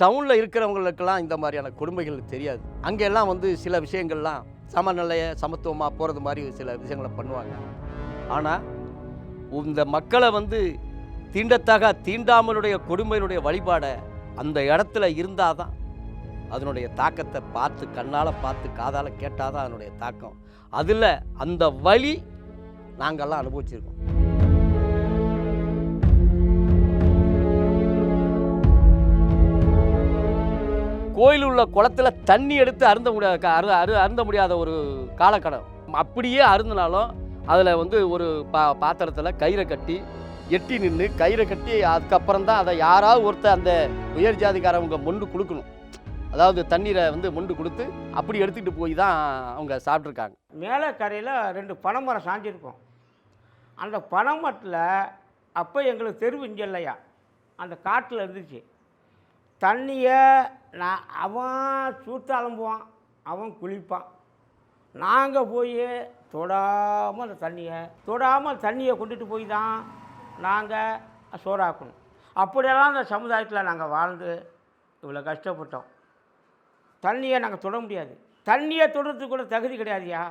டவுனில் இருக்கிறவங்களுக்கெல்லாம் இந்த மாதிரியான கொடுமைகள் தெரியாது. அங்கே எல்லாம் வந்து சில விஷயங்கள்லாம் சமநிலைய சமத்துவமாக போகிறது மாதிரி சில விஷயங்களை பண்ணுவாங்க. ஆனால் இந்த மக்களை வந்து தீண்டத்தக தீண்டாமலுடைய கொடுமையினுடைய வழிபாடை அந்த இடத்துல இருந்தால் தான் அதனுடைய தாக்கத்தை பார்த்து கண்ணால் பார்த்து காதால் கேட்டால் தான் அதனுடைய தாக்கம். அதில் அந்த வழி நாங்கள்லாம் அனுபவிச்சிருக்கோம். கோயில் உள்ள குளத்துல தண்ணி எடுத்து அருந்த முடியாத அரு அரு அருந்த முடியாத ஒரு காலக்கடம். அப்படியே அருந்தினாலும் அதில் வந்து ஒரு பா பாத்திரத்தில் கயிறை கட்டி எட்டி நின்று கயிறை கட்டி அதுக்கப்புறம் தான் அதை யாராவது ஒருத்தர் அந்த உயர் ஜாதிக்காரவங்க மொண்டு கொடுக்கணும். அதாவது தண்ணீரை வந்து மொண்டு கொடுத்து அப்படி எடுத்துக்கிட்டு போய் தான் அவங்க சாப்பிட்ருக்காங்க மேலே கரையில் ரெண்டு பனைமரம் சாஞ்சிருக்கோம். அந்த பனைமரத்தில் அப்போ எங்களுக்கு தெருவு இங்கே இல்லையா? அந்த காட்டில் இருந்துச்சு. தண்ணியை நான் அவன் சூத்து அலம்புவான் அவன் குளிப்பான். நாங்கள் போய் தொடாமல் அந்த தண்ணியை தொடாமல் தண்ணியை கொண்டுட்டு போய் தான் நாங்கள் சோறாக்கணும். அப்படியெல்லாம் அந்த சமுதாயத்தில் நாங்கள் வாழ்ந்து இவ்வளோ கஷ்டப்பட்டோம். தண்ணியை நாங்கள் தொட முடியாது. தண்ணியை தொடுறதுக்கு கூட தகுதி கிடையாதுயா